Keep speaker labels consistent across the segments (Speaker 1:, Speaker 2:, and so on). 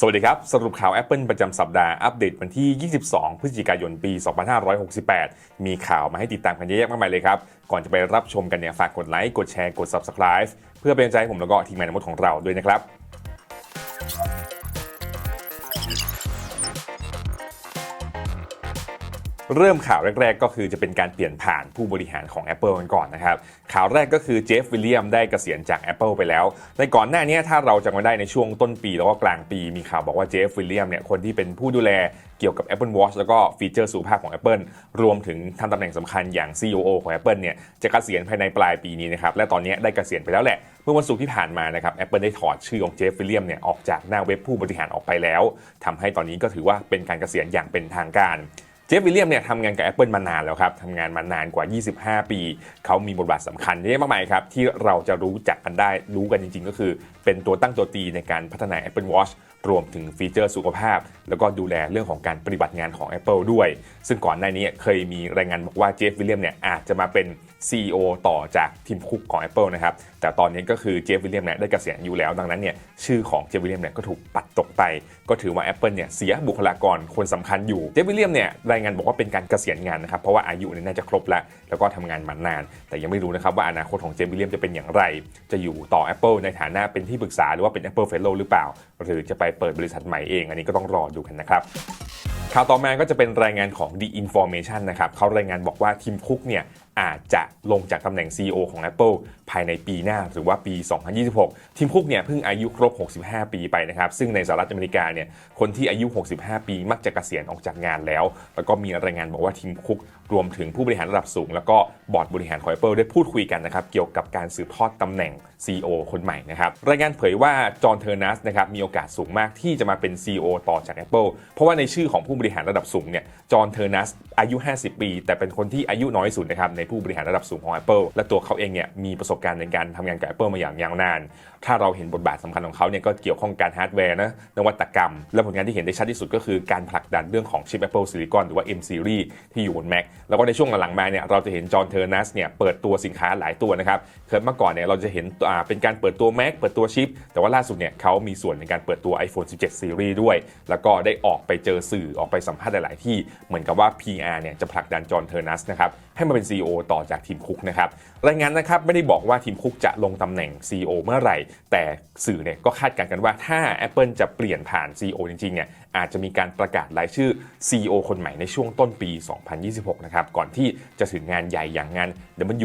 Speaker 1: สวัสดีครับ สรุปข่าว Apple ประจำสัปดาห์อัปเดตวันที่ 22 พฤศจิกายน ปี 2568 มีข่าวมาให้ติดตามกันเยอะแยะมากมายเลยครับ ก่อนจะไปรับชมกันเนี่ยฝากกดไลค์ กดแชร์ กด Subscribe เพื่อเป็นใจให้ผมแล้วก็ทีมงานทั้งหมดของเราด้วยนะครับ เริ่มข่าวแรก ๆ ก็คือจะเป็นการเปลี่ยนผ่านผู้บริหารของ Apple กันก่อนนะครับข่าวแรกก็คือเจฟวิลเลียมได้เกษียณจาก Apple ไปแล้ว ในก่อนหน้านี้ถ้าเราจำกันได้ในช่วงต้นปีแล้วก็กลางปีมีข่าวบอกว่าเจฟวิลเลียมเนี่ยคนที่เป็นผู้ดูแลเกี่ยวกับ Apple Watch แล้วก็ฟีเจอร์สุขภาพของ Apple รวมถึงทำตำแหน่งสำคัญอย่าง CEO ของ Apple เนี่ยจะเกษียณภายในปลายปีนี้นะครับและตอนนี้ได้เกษียณไปแล้วแหละเมื่อวันศุกร์ที่ผ่านมานะครับ Apple ได้ถอดชื่อของเจฟวิลเลียมเนี่ยออกจากหน้าเว็บผู้บริหารออกไปแล้วทำให้ตอนนี้ก็ถือว่าเป็นการเกษียณอย่างเป็นทางการ เจฟวิลเลียมเนี่ยทำงานกับ Apple มานานแล้วครับทำงานมานานกว่า 25 ปี เขามีบทบาทสำคัญเยอะมากมายครับ ที่เราจะรู้จักกันได้รู้กันจริง ๆ ก็คือ เป็นตัวตั้งตัวตีในการพัฒนา Apple Watch รวมถึงฟีเจอร์สุขภาพ แล้วก็ดูแลเรื่องของการปฏิบัติงานของ Apple ด้วย ซึ่งก่อนหน้านี้เคยมีรายงานบอกว่าเจฟวิลเลียมเนี่ยอาจจะมาเป็น CEO ต่อจากทีมคุกของ Apple นะครับ แต่ตอนนี้ก็คือเจฟวิลเลียมเนี่ยได้เกษียณอยู่แล้ว ดังนั้นเนี่ยชื่อของเจฟวิลเลียมเนี่ยก็ถูกปัดตกไป ก็ถือว่า Apple เนี่ยเสียบุคลากรคนสำคัญอยู่ เจฟวิลเลียมเนี่ยรายงานบอกว่าเป็นการเกษียณงานนะครับ เพราะว่าอายุเนี่ยน่าจะครบแล้ว แล้วก็ทำงานมานาน แต่ยังไม่รู้นะครับว่าอนาคตของเจฟวิลเลียมจะเป็นอย่างไร จะอยู่ต่อ Apple ในฐานะเป็นที่ปรึกษาหรือว่าเป็น Apple Fellow หรือเปล่า หรือจะไปเปิดบริษัทใหม่เอง อันนี้ก็ต้องรอดูกันนะครับข่าวต่อมาก็จะเป็นรายงานของ The Information นะครับเขารายงานบอกว่าทีมคุกเนี่ย อาจจะลงจากตำแหน่ง CEO ของ Apple ภายในปีหน้าหรือว่าปี 2026 ทีมคุกเนี่ยเพิ่งอายุครบ 65 ปีไปนะครับ ซึ่งในสหรัฐอเมริกาเนี่ยคนที่อายุ 65 ปีมักจะเกษียณออกจากงานแล้ว แล้วก็มีรายงานบอกว่าทีมคุกรวมถึงผู้บริหารระดับสูง แล้วก็บอร์ดบริหารของ Apple ได้พูดคุยกันนะครับเกี่ยวกับการสืบทอดตำแหน่ง CEO คนใหม่นะครับรายงานเผยว่าจอห์นเทอร์นัสนะครับมีโอกาสสูงมากที่จะมาเป็น CEO ต่อจาก Apple เพราะว่าในชื่อของผู้บริหารระดับสูงเนี่ยจอห์นเทอร์นัสอายุ 50 ปี แต่เป็นคนที่อายุน้อยสุดนะครับในผู้บริหารระดับสูงของ Apple และตัวเขาเองเนี่ยมีประสบการณ์ในการทำงานกับ Apple มาอย่างยาวนาน ถ้าเราเห็นบทบาทสำคัญของเขาเนี่ยก็เกี่ยวข้องการฮาร์ดแวร์นะนวัตกรรม และผลงานที่เห็นได้ชัดที่สุดก็คือการผลักดันเรื่องของชิป Apple Silicon หรือว่า M Series ที่อยู่บน Mac แล้วก็ในช่วงหลังๆมาเนี่ยเราจะเห็นจอห์นเทอร์นัสเนี่ยเปิดตัวสินค้าหลายตัวนะครับเคยเมื่อก่อนเนี่ยเราจะเห็นอ่าเป็นการเปิดตัว Mac เปิดตัวชิป แต่ว่าล่าสุดเนี่ยเขามีส่วนในการเปิดตัว iPhone 17 Series ด้วย แล้วก็ได้ออกไปเจอสื่อออกไปสัมภาษณ์หลาย ๆ ที่เหมือนกับว่า PR เนี่ยจะผลักดันจอห์นเทอร์นัสนะครับให้มาเป็น CEO ต่อจากทีมคุกนะครับรายงานนะครับไม่ได้บอกว่าทีมคุกจะลงตำแหน่ง CEO เมื่อไหร่ แต่สื่อเนี่ยก็คาดการณ์กันว่าถ้า Apple จะเปลี่ยนผ่าน CEO จริงๆเนี่ยอาจจะมีการประกาศรายชื่อ CEO คนใหม่ในช่วงต้นปี 2026 นะครับก่อนที่จะถึงงานใหญ่อย่างงาน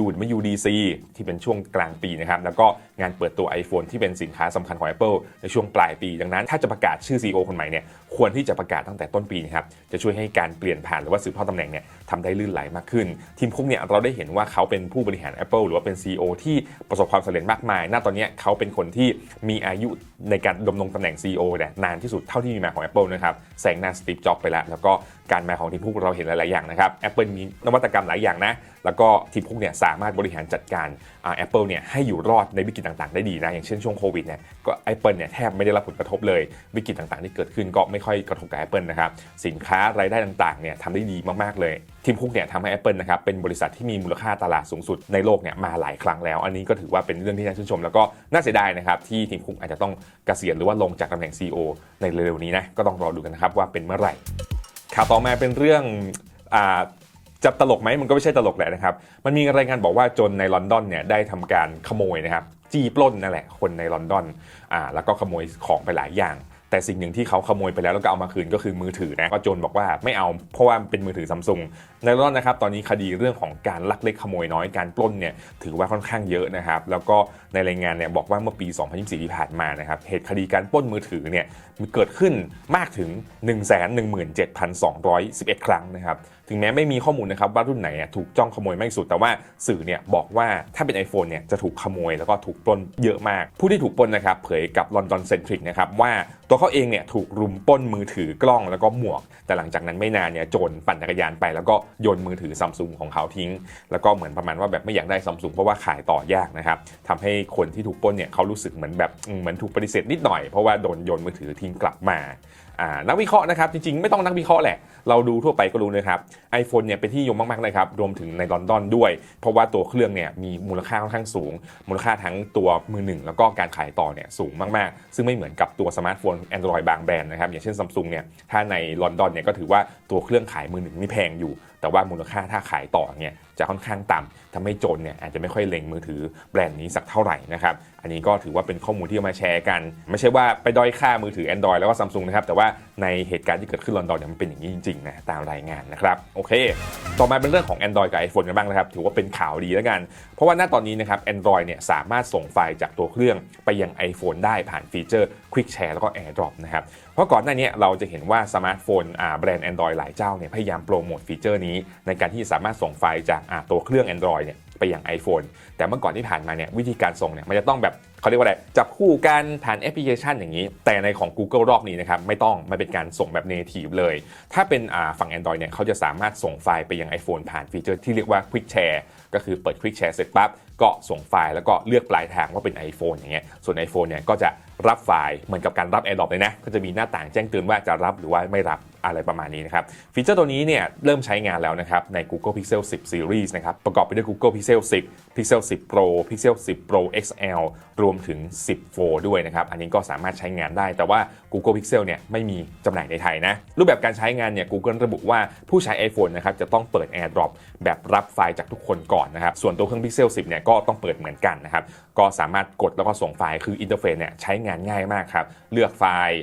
Speaker 1: WWDC ที่เป็นช่วงกลางปีนะครับแล้วก็งานเปิดตัว iPhone ที่เป็นสินค้าสำคัญของ Apple ในช่วงปลายปี ดังนั้น ถ้าจะประกาศชื่อ CEO คนใหม่เนี่ยควรที่จะประกาศตั้งแต่ต้นปีนะครับจะช่วยให้การเปลี่ยนผ่านหรือว่าสืบทอดตำแหน่งเนี่ยทำได้ลื่นไหลมากขึ้น ทีมคุกเนี่ยเราได้เห็นว่าเขาเป็นผู้บริหาร Apple หรือว่าเป็น CEO ที่ประสบความสำเร็จมากมาย ณ ตอนนี้เขาเป็นคนที่มีอายุในการดำรงตำแหน่ง CEO เนี่ยนานที่สุดเท่าที่มีมาของ Apple นะครับแซงหน้าสตีฟจ็อบไปแล้ว แล้วก็การมาของทีมผู้เราเห็นหลายๆอย่างนะครับ Apple มีนวัตกรรมหลายอย่างนะแล้วก็ทีมคุกเนี่ยสามารถบริหารจัดการแอ่า Apple เนี่ยให้อยู่รอดในวิกฤตต่างๆ ได้ดีนะ อย่างเช่นช่วงโควิดเนี่ยก็ Apple เนี่ยแทบไม่ได้รับผลกระทบเลยวิกฤตต่างๆ ที่เกิดขึ้นก็ไม่ค่อยกระทบกับ Apple นะครับสินค้ารายได้ต่างๆเนี่ยทำได้ดีมากๆเลยทีมคุกเนี่ยทำให้ Apple นะครับเป็นบริษัทที่มีมูลค่าตลาดสูงสุดในโลกเนี่ยมาหลายครั้งแล้ว อันนี้ก็ถือว่าเป็นเรื่องที่น่าชื่นชม แล้วก็น่าเสียดายนะครับที่ทีมคุกอาจจะต้องเกษียณหรือว่าลงจากตำแหน่ง CEO ในเร็วๆนี้นะก็ต้องรอดูกันนะครับว่าเป็นเมื่อไหร่ข่าวต่อมาเป็นเรื่องอ่า จะตลกไหมมันก็ไม่ใช่ตลกแหละนะครับ มันมีรายงานบอกว่าโจนในลอนดอนเนี่ยได้ทำการขโมยนะครับจี้ปล้นนั่นแหละคนในลอนดอนอ่าแล้วก็ขโมยของไปหลายอย่าง แต่สิ่งหนึ่งที่เขาขโมยไปแล้วแล้วก็เอามาคืนก็คือมือถือนะก็โจนบอกว่าไม่เอาเพราะว่าเป็นมือถือซัมซุงในลอนดอนนะครับตอนนี้คดีเรื่องของการลักเล็กขโมยน้อยการปล้นเนี่ยถือว่าค่อนข้างเยอะนะครับแล้วก็ในรายงานเนี่ยบอกว่าเมื่อปี 2024 ที่ผ่านมานะครับเหตุคดีการปล้นมือถือเนี่ยมีเกิดขึ้นมากถึง 117,211 ครั้งนะครับ ถึงแม้ไม่มีข้อมูลนะครับว่ารุ่นไหนถูกจ้องขโมยมากที่สุด แต่ว่าสื่อเนี่ยบอกว่าถ้าเป็น iPhone เนี่ยจะถูกขโมยแล้วก็ถูกปล้นเยอะมาก ผู้ที่ถูกปล้นนะครับเผยกับ London Centric นะครับว่าตัวเขาเองเนี่ยถูกรุมปล้นมือถือกล้องแล้วก็หมวก แต่หลังจากนั้นไม่นานเนี่ยโจรปั่นจักรยานไป แล้วก็โยนมือถือซัมซุงของเขาทิ้ง แล้วก็เหมือนประมาณว่าแบบไม่อยากได้ซัมซุงเพราะว่าขายต่อยากนะครับทำให้คนที่ถูกปล้นเนี่ยเขารู้สึกเหมือนแบบเหมือนถูกปฏิเสธนิดหน่อยเพราะว่าโดนโยนมือถือทิ้งกลับมา นักวิเคราะห์นะครับ จริงๆ ไม่ต้องนักวิเคราะห์แหละ เราดูทั่วไปก็รู้นะครับ iPhone เนี่ยเป็นที่นิยมมากๆนะครับ รวมถึงในลอนดอนด้วย เพราะว่าตัวเครื่องเนี่ยมีมูลค่าค่อนข้างสูง มูลค่าทั้งตัวมือหนึ่งแล้วก็การขายต่อเนี่ยสูงมากๆ ซึ่งไม่เหมือนกับตัวสมาร์ทโฟน Android บางแบรนด์นะครับ อย่างเช่นซัมซุงเนี่ย ถ้าในลอนดอนเนี่ยก็ถือว่าตัวเครื่องขายมือหนึ่งนี่แพงอยู่ แต่ว่ามูลค่าถ้าขายต่อเนี่ยจะค่อนข้างต่ำทำให้โจรเนี่ยอาจจะไม่ค่อยเล็งมือถือแบรนด์นี้สักเท่าไหร่นะครับ อันนี้ก็ถือว่าเป็นข้อมูลที่มาแชร์กัน ไม่ใช่ว่าไปด้อยค่ามือถือ Android แล้วก็ซัมซุงนะครับ แต่ว่าในเหตุการณ์ที่เกิดขึ้นลอนดอนเนี่ยมันเป็นอย่างนี้จริงๆนะตามรายงานนะครับ โอเค ต่อมาเป็นเรื่องของ Android กับ iPhone กันบ้างนะครับ ถือว่าเป็นข่าวดีแล้วกัน เพราะว่าณตอนนี้นะครับ Android เนี่ยสามารถส่งไฟล์จากตัวเครื่องไปยัง iPhone ได้ผ่านฟีเจอร์ Quick Share แล้วก็ AirDrop นะครับ ราะก่อนหน้านี้เราจะเห็นว่าสมาร์ทโฟนแบรนด์ Android หลายเจ้าเนี่ยพยายามโปรโมทฟีเจอร์นี้ ในการที่สามารถส่งไฟล์จากาตัวเครื่อง Android เนี่ยไปยัง iPhone แต่เมื่อก่อนที่ผ่านมาเนี่ยวิธีการส่งเนี่ยมันจะต้องแบบเขาเรียกว่าอะไรจับคู่กันผ่านแอปพลิเคชันอย่างนี้ แต่ในของ Google รอบนี้นะครับไม่ต้องมันเป็นการส่งแบบ native เลย ถ้าเป็นฝั่ง Android เนี่ยเขาจะสามารถส่งไฟล์ไปยัง iPhone ผ่านฟีเจอร์ที่เรียกว่า Quick Share ก็คือเปิด Quick Share เสร็จปั๊บก็ส่งไฟล์แล้วก็เลือกปลายทางว่าเป็น iPhone อย่างเงี้ยส่วน iPhone เนี่ยก็จะ รับไฟล์เหมือนกับการรับ AirDrop เลยนะ ก็จะมีหน้าต่างแจ้งเตือนว่าจะรับหรือว่าไม่รับ อะไรประมาณนี้นะครับ ฟีเจอร์ตัวนี้เนี่ยเริ่มใช้งานแล้วนะครับ ใน Google Pixel 10 Series นะครับ ประกอบไปด้วย Google Pixel 10 Pixel 10 Pro Pixel 10 Pro XL รวมถึง 10 4ด้วยนะครับ อันนี้ก็สามารถใช้งานได้ แต่ว่า Google Pixel เนี่ยไม่มีจำหน่ายในไทยนะ รูปแบบการใช้งานเนี่ย Google ระบุว่าผู้ใช้ iPhone นะครับจะต้องเปิด AirDrop แบบรับไฟล์จากทุกคนก่อนนะครับ ส่วนตัวเครื่อง Pixel 10 เนี่ยก็ต้องเปิดเหมือนกันนะครับ ก็สามารถกดแล้วก็ส่งไฟล์ คืออินเทอร์เฟซเนี่ยใช้งานง่ายมากครับ เลือกไฟล์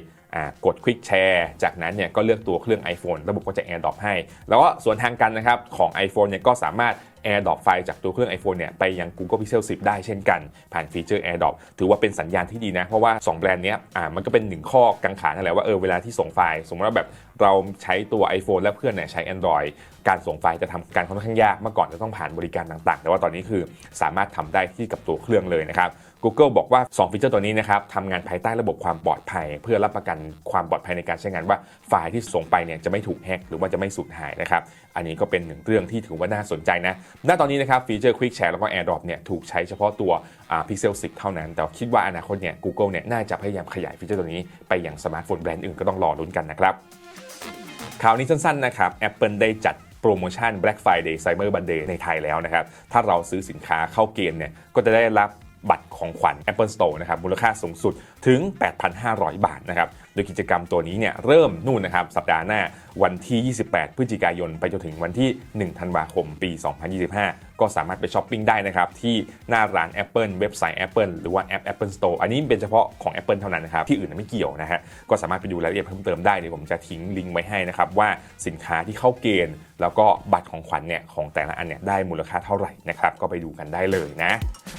Speaker 1: กด Quick Share จากนั้นเนี่ยก็เลือกตัวเครื่อง iPhone ระบบก็จะ AirDrop ให้ แล้วก็ส่วนทางกันนะครับของ iPhone เนี่ยก็สามารถ AirDrop ไฟล์จากตัวเครื่อง iPhone เนี่ยไปยัง Google Pixel 10 ได้เช่นกัน ผ่านฟีเจอร์ AirDrop ถือว่าเป็นสัญญาณที่ดีนะ เพราะว่า 2 แบรนด์เนี้ยอ่ามันก็เป็นหนึ่งข้อกังขานั่นแหละว่าเออเวลาที่ส่งไฟล์ สมมติว่าแบบเราใช้ตัว iPhone และเพื่อนเนี่ยใช้ Android การส่งไฟล์จะทำการค่อนข้างยากเมื่อก่อนจะต้องผ่านบริการต่างๆ แต่ว่าตอนนี้คือสามารถทำได้ที่กับตัวเครื่องเลยนะครับ Google บอกว่า 2 ฟีเจอร์ตัวนี้นะครับทำงานภายใต้ระบบความปลอดภัย เพื่อรับประกันความปลอดภัยในการใช้งานว่าไฟล์ที่ส่งไปเนี่ยจะไม่ถูกแฮกหรือว่าจะไม่สูญหายนะครับ อันนี้ก็เป็นหนึ่งเรื่องที่ถือว่าน่าสนใจนะ ณ ตอนนี้นะครับฟีเจอร์ Quick Share แล้วก็ AirDrop เนี่ยถูกใช้เฉพาะตัว Pixel 10 เท่านั้น แต่คิดว่าอนาคตเนี่ย Google เนี่ยน่าจะพยายามขยายฟีเจอร์ตัวนี้ไปยังสมาร์ทโฟนแบรนด์อื่นก็ต้องรอลุ้นกันนะครับข่าวนี้สั้นๆนะครับ Apple ได้จัดโปรโมชั่น Black Friday Cyber Monday ในไทยแล้วนะครับ ถ้าเราซื้อสินค้าเข้าเกณฑ์เนี่ยก็จะได้รับ บัตรของขวัญ Apple Store นะครับมูลค่าสูงสุดถึง 8,500 บาทนะครับ ดยกิจกรรมตัวนี้เนี่ยเริ่มนู่นนะครับสัปดาห์หน้าวันที่ 28 พฤศจิกายน ไปจนถึงวันที่ 1 ธันวาคม ปี 2025 ก็สามารถไปช้อปปิ้งได้นะครับที่หน้าร้าน Apple เว็บไซต์ Apple หรือว่าแอป Apple Store อันนี้เป็นเฉพาะของ Apple เท่านั้นนะครับ ที่อื่นไม่เกี่ยวนะฮะ ก็สามารถไปดูรายละเอียดเพิ่มเติมได้เดี๋ยวผมจะทิ้งลิงก์ไว้ให้นะครับว่าสินค้าที่เข้าเกณฑ์ แล้วก็บัตรของขวัญเนี่ยของแต่ละอันเนี่ยได้มูลค่าเท่าไหร่นะครับก็ไปดูกันได้เลยนะ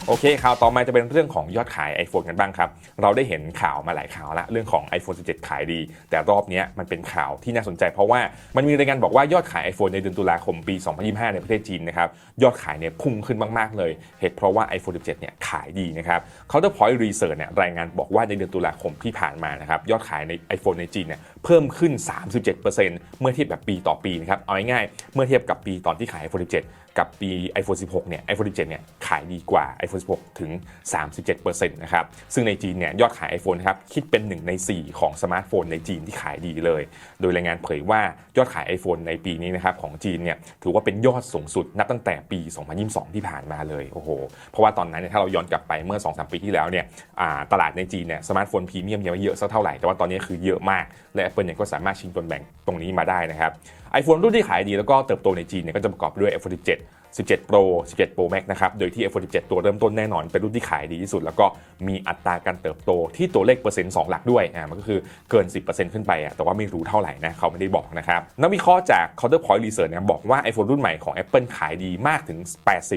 Speaker 1: โอเคข่าวต่อมาจะเป็นเรื่องของยอดขาย iPhone กันบ้างครับเราได้เห็นข่าวมาหลายข่าวละเรื่องของ iPhone 17ขายดี แต่รอบนี้มันเป็นข่าวที่น่าสนใจ เพราะว่ามันมีรายงานบอกว่ายอดขาย iPhone ในเดือนตุลาคมปี 2025 ในประเทศจีนนะครับยอดขายเนี่ยพุ่งขึ้นมากๆเลย เหตุเพราะว่า iPhone 17 เนี่ยขายดีนะครับ Counterpoint Research เนี่ยรายงานบอกว่าในเดือนตุลาคมที่ผ่านมานะครับยอดขายใน iPhone ในจีนเนี่ยเพิ่มขึ้น 37%เมื่อเทียบแบบปีต่อปีนะครับเอาง่ายๆเมื่อเทียบกับปีตอนที่ขาย iPhone 17 กับปี iPhone 16 เนี่ย iPhone 17 เนี่ย ขายดีกว่า iPhone 16 ถึง 37%นะครับ ซึ่งในจีนเนี่ย ยอดขาย iPhone นะครับ คิดเป็น 1 ใน 4 ของสมาร์ทโฟนในจีนที่ขายดีเลย โดยรายงานเผยว่ายอดขาย iPhone ในปีนี้นะครับ ของจีนเนี่ย ถือว่าเป็นยอดสูงสุดนับตั้งแต่ปี 2022 ที่ผ่านมาเลย โอ้โห เพราะว่าตอนนั้นเนี่ย ถ้าเราย้อนกลับไปเมื่อ 2-3 ปีที่แล้วเนี่ยตลาดในจีนเนี่ย สมาร์ทโฟนพรีเมียมยังไม่เยอะสักเท่าไหร่ แต่ว่าตอนนี้คือเยอะมาก และ Apple เนี่ยก็สามารถชิงตนแบ่งตรงนี้มาได้นะครับ iPhone รุ่นที่ขายดีแล้วก็เติบโตในจีนเนี่ยก็จะประกอบด้วย iPhone 17 17 Pro 11 Pro Max นะครับ โดยที่ iPhone 17 ตัวเริ่มต้นแน่นอน เป็นรุ่นที่ขายดีที่สุด แล้วก็มีอัตราการเติบโตที่ตัวเลขเปอร์เซ็นต์ 2 หลักด้วย อ่า มันก็คือเกิน 10%ขึ้นไปอะ แต่ว่าไม่รู้เท่าไหร่นะ เขาไม่ได้บอกนะครับ นักวิเคราะห์จาก Counterpoint Research เนี่ยบอกว่า iPhone รุ่นใหม่ของ Apple ขายดีมากถึง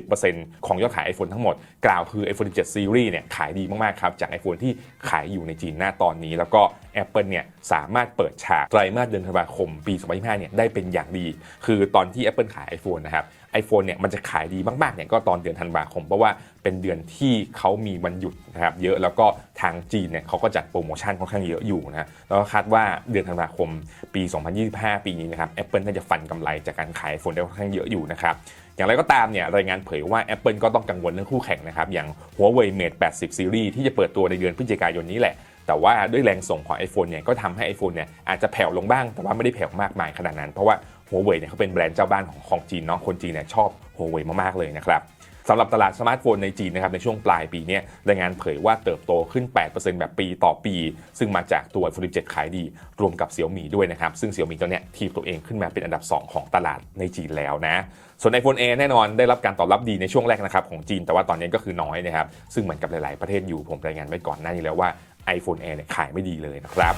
Speaker 1: 80%ของยอดขาย iPhone ทั้งหมด กล่าวคือ iPhone 17 Series เนี่ย ขายดีมากๆ ครับ จาก iPhone ที่ขายอยู่ในจีนหน้าตอนนี้ แล้วก็ Apple เนี่ย สามารถเปิดฉากไตรมาสเดือนธันวาคม ปี 2025 เนี่ย ได้เป็นอย่างดี คือตอนที่ Apple ขาย iPhone นะครับ iPhone เนี่ยมันจะขายดีมากๆเนี่ยก็ตอนเดือนธันวาคม เพราะว่าเป็นเดือนที่เขามีวันหยุดนะครับเยอะแล้วก็ทางจีนเนี่ยเขาก็จัดโปรโมชั่นค่อนข้างเยอะอยู่นะแล้วก็คาดว่าเดือนธันวาคมปี 2025 ปีนี้นะครับ Apple น่าจะฟันกำไรจากการขาย iPhone ได้ค่อนข้างเยอะอยู่นะครับอย่างไรก็ตามเนี่ยรายงานเผยว่า Apple ก็ต้องกังวลเรื่องคู่แข่งนะครับอย่าง Huawei Mate 80 Series ที่จะเปิดตัวในเดือนพฤศจิกายนนี้แหละแต่ว่าด้วยแรงส่งของ iPhone เนี่ยก็ทำให้ iPhone เนี่ยอาจจะแผ่วลงบ้าง แต่ว่าไม่ได้แผ่วมากมายขนาดนั้น เพราะว่า หัวเว่ยเนี่ยเขาเป็นแบรนด์เจ้าบ้านของของจีนเนาะคนจีนเนี่ยชอบหัวเว่ยมากๆเลยนะครับสำหรับตลาดสมาร์ทโฟนในจีนนะครับในช่วงปลายปีนี้รายงานเผยว่าเติบโตขึ้น 8%แบบปีต่อปี ซึ่งมาจากตัว iPhone 17ขายดี รวมกับ Xiaomi ด้วยนะครับ ซึ่ง Xiaomi ตัวเนี้ยทีบตัวเองขึ้นมาเป็นอันดับ 2 ของตลาดในจีนแล้วนะ ส่วน iPhone Air แน่นอนได้รับการตอบรับดีในช่วงแรกนะครับของจีน แต่ว่าตอนนี้ก็คือน้อยนะครับ ซึ่งเหมือนกับหลาย ๆ ประเทศอยู่ผมรายงานไว้ก่อนหน้านี้แล้วว่า iPhone Air เนี่ยขายไม่ดีเลยนะครับ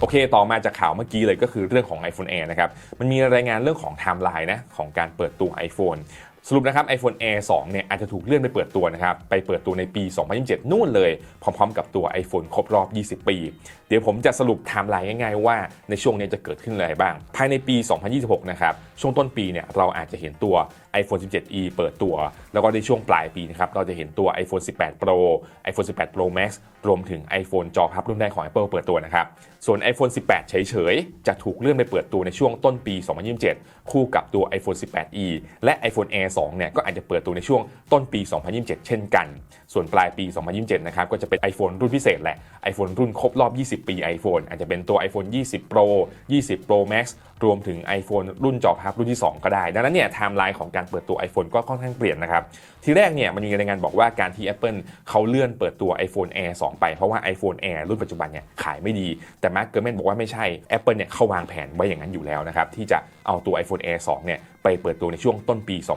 Speaker 1: โอเค ต่อมาจากข่าวเมื่อกี้เลยก็คือเรื่องของ iPhone Air นะครับ มันมีรายงานเรื่องของไทม์ไลน์นะของการเปิดตัว iPhone สรุปนะครับ iPhone Air 2 เนี่ยอาจจะถูกเลื่อนไปเปิดตัวนะครับ ไปเปิดตัวในปี 2027 นู่นเลย พร้อมๆ กับตัว iPhone ครบรอบ 20 ปี เดี๋ยวผมจะสรุปไทม์ไลน์ง่ายๆ ว่าในช่วงนี้จะเกิดขึ้นอะไรบ้าง ภายในปี 2026 นะครับ ช่วงต้นปีเนี่ยเราอาจจะเห็นตัว iPhone 17e เปิดตัว แล้วก็ในช่วงปลายปีนะครับเราจะเห็นตัว iPhone 18 Pro iPhone 18 Pro Max รวมถึง iPhone จอพับรุ่นแรกของ Apple เปิดตัวนะครับส่วน iPhone 18 เฉยๆ จะถูกเลื่อนไปเปิดตัวในช่วงต้นปี 2027 คู่กับตัว iPhone 18e และ iPhone Air 2 เนี่ยก็อาจจะเปิดตัวในช่วงต้นปี 2027 เช่นกัน ส่วนปลายปี 2027 นะครับก็จะเป็น iPhone รุ่นพิเศษแหละ iPhone รุ่นครบรอบ 20 ปี iPhone อาจจะเป็นตัว iPhone 20 Pro 20 Pro Max รวมถึง iPhone รุ่นจอพับรุ่นที่ 2 ก็ได้ ดังนั้นเนี่ยไทม์ไลน์ของการเปิดตัว iPhone ก็ค่อนข้างเปลี่ยนนะครับ ทีแรกเนี่ยมันมีรายงานบอกว่าการที่ Apple เขาเลื่อนเปิดตัว iPhone Air 2 ไปเพราะว่า iPhone Air รุ่นปัจจุบันเนี่ยขายไม่ดี แต่มาร์คเกอร์แมนบอกว่าไม่ใช่ Apple เนี่ยเขาวางแผนไว้อย่างนั้นอยู่แล้วนะครับที่จะเอาตัว iPhone Air 2เนี่ยไปเปิดตัวในช่วงต้นปี 2027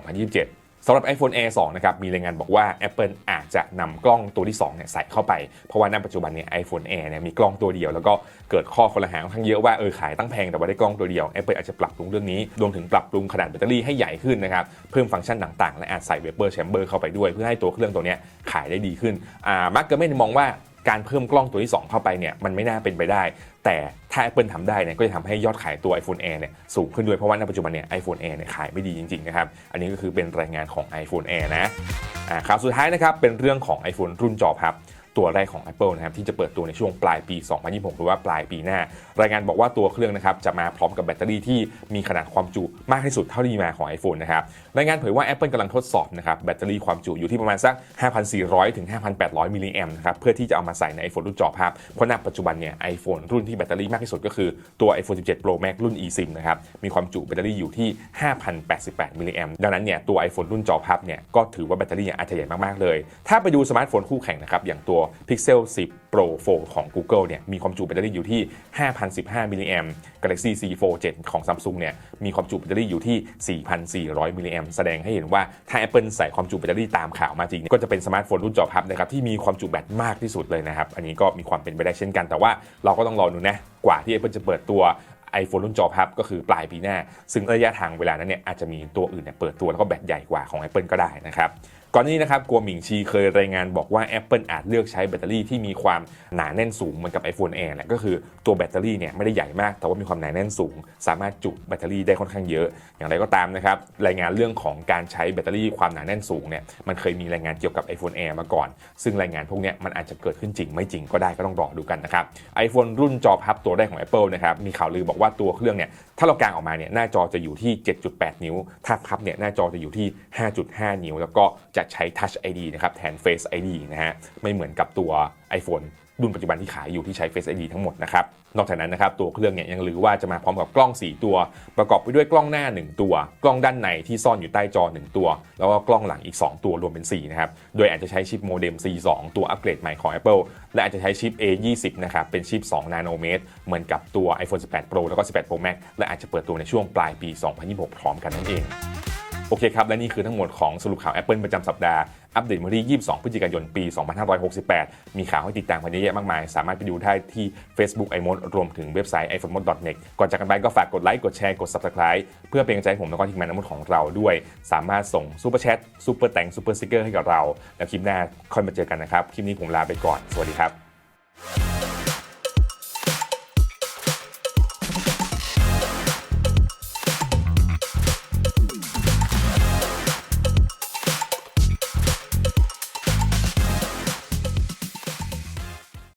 Speaker 1: สำหรับ iPhone Air 2 นะครับ มีรายงานบอกว่า Apple อาจจะนำกล้องตัวที่2เนี่ยใส่เข้าไป เพราะว่าณปัจจุบันเนี่ย iPhone Air เนี่ยมีกล้องตัวเดียว แล้วก็เกิดข้อคอรหาค่อนข้างเยอะว่า เออขายตั้งแพงแต่ว่าได้กล้องตัวเดียว Apple อาจจะปรับปรุงเรื่องนี้ รวมถึงปรับปรุงขนาดแบตเตอรี่ให้ใหญ่ขึ้นนะครับ เพิ่มฟังก์ชันต่างๆ และอาจใส่ Vapor Chamber เข้าไปด้วย เพื่อให้ตัวเครื่องตัวเนี้ยขายได้ดีขึ้น อ่า มาร์คเกอร์เมนมองว่า การเพิ่มกล้องตัวที่ 2 เข้าไปเนี่ยมันไม่น่าเป็นไปได้ แต่ถ้า Apple ทำได้เนี่ยก็จะทำให้ยอดขายตัว iPhone Air เนี่ยสูงขึ้นด้วยเพราะว่าในปัจจุบันเนี่ย iPhone Air เนี่ยขายไม่ดีจริงๆนะครับอันนี้ก็คือเป็นรายงานของ iPhone Air นะอ่าข่าวสุดท้ายนะครับเป็นเรื่องของ iPhone รุ่นจอพับ ตัวแรกของ Apple นะครับที่จะเปิดตัวในช่วงปลายปี 2026 หรือว่าปลายปีหน้า รายงานบอกว่าตัวเครื่องนะครับจะมาพร้อมกับแบตเตอรี่ที่มีขนาดความจุมากที่สุดเท่าที่มีมาของ iPhone นะครับรายงานเผยว่า Apple กำลังทดสอบนะครับแบตเตอรี่ความจุอยู่ที่ประมาณสัก 5,400 ถึง 5,800 มิลลิแอมนะครับเพื่อที่จะเอามาใส่ใน iPhone รุ่นจอภาพ เพราะณปัจจุบันเนี่ย iPhone รุ่นที่แบตเตอรี่มากที่สุดก็คือตัว iPhone 17 Pro Max รุ่น eSIM นะครับมีความจุแบตเตอรี่อยู่ที่ 5,088 มิลลิแอมดังนั้นเนี่ยตัว iPhone รุ่นจอพับเนี่ยก็ถือว่าแบตเตอรี่อาจจะใหญ่มากๆเลย ถ้าไปดูสมาร์ทโฟนคู่แข่งนะครับอย่างตัว Pixel 10 Pro 4 ของ Google เนี่ยมีความจุแบตเตอรี่อยู่ที่ 5,015 มิลลิแอม Galaxy C Fold 7 ของ Samsung เนี่ยมีความจุแบตเตอรี่อยู่ที่ 4,400 มิลลิแอมแสดงให้เห็นว่าถ้า Apple ใส่ความจุแบตเตอรี่ตามข่าวมาจริงก็จะเป็นสมาร์ทโฟนรุ่นจอพับนะครับที่มีความจุแบตมากที่สุดเลยนะครับอันนี้ก็มีความเป็นไปได้เช่นกัน แต่ว่าเราก็ต้องรอดูนะกว่าที่ Apple จะเปิดตัว iPhone รุ่นจอพับก็คือปลายปีหน้า ซึ่งระยะทางเวลานั้นเนี่ยอาจจะมีตัวอื่นเนี่ยเปิดตัวแล้วก็แบตใหญ่กว่าของ Apple ก็ได้นะครับ ก่อนหนี้นะครับกัวหมิงชีเคยรายงานบอกว่า Apple อาจเลือกใช้แบตเตอรี่ที่มีความหนาแน่นสูงเหมือนกับ iPhone Air แหละก็คือตัวแบตเตอรี่เนี่ยไม่ได้ใหญ่มาก แต่ว่ามีความหนาแน่นสูง สามารถจุแบตเตอรี่ได้ค่อนข้างเยอะ อย่างไรก็ตามนะครับรายงานเรื่องของการใช้แบตเตอรี่ความหนาแน่นสูงเนี่ยมันเคยมีรายงานเกี่ยวกับ iPhone Air มาก่อน ซึ่งรายงานพวกนี้มันอาจจะเกิดขึ้นจริงไม่จริงก็ได้ก็ต้องรอดูกันนะครับ iPhone รุ่นจอพับตัวแรกของ Apple นะครับมีข่าวลือบอกว่าตัวเครื่องเนี่ยถ้าเรากางออกมาเนี่ยหน้าจอจะอยู่ที่ 7.8 นิ้ว ถ้าพับเนี่ยหน้าจอจะอยู่ที่ 5.5 นิ้ว แล้วก็จะใช้ Touch ID นะครับแทน Face ID นะฮะไม่เหมือนกับตัว iPhone รุ่นปัจจุบันที่ขายอยู่ที่ใช้ Face ID ทั้งหมดนะครับ นอกจากนั้นนะครับตัวเครื่องเนี่ยยังลือว่าจะมาพร้อมกับกล้อง 4 ตัว ประกอบไปด้วยกล้องหน้า 1 ตัว กล้องด้านในที่ซ่อนอยู่ใต้จอ 1 ตัว แล้วก็กล้องหลังอีก 2 ตัวรวมเป็น 4 นะครับ โดยอาจจะใช้ชิปโมเด็ม C2 ตัวอัปเกรดใหม่ของ Apple และอาจจะใช้ชิป A20 นะครับเป็นชิป 2 นาโนเมตร เหมือนกับตัว iPhone 18 Pro แล้วก็ 18 Pro Max และอาจจะเปิดตัวในช่วงปลายปี 2026 พร้อมกันนั่นเอง โอเคครับ และนี่คือทั้งหมดของสรุปข่าว Apple ประจำสัปดาห์ อัปเดตวันที่ 22 พฤศจิกายน ปี 2568 มีข่าวให้ติดตามกันเยอะแยะมากมาย สามารถไปดูได้ที่ Facebook i m o d รวมถึงเว็บไซต์ iPhone.net ก่อนจากกันไปก็ฝากกดไลค์ กดแชร์ กด Subscribe เพื่อเป็นกำลังใจให้ผมแล้วก็ทีมงานทั้งหมดของเราด้วย สามารถส่งซูเปอร์แชทซูเปอร์แตงซูเปอร์สติกเกอร์ให้กับเรา แล้วคลิปหน้าค่อยมาเจอกันนะครับ คลิปนี้ผมลาไปก่อน สวัสดีครับ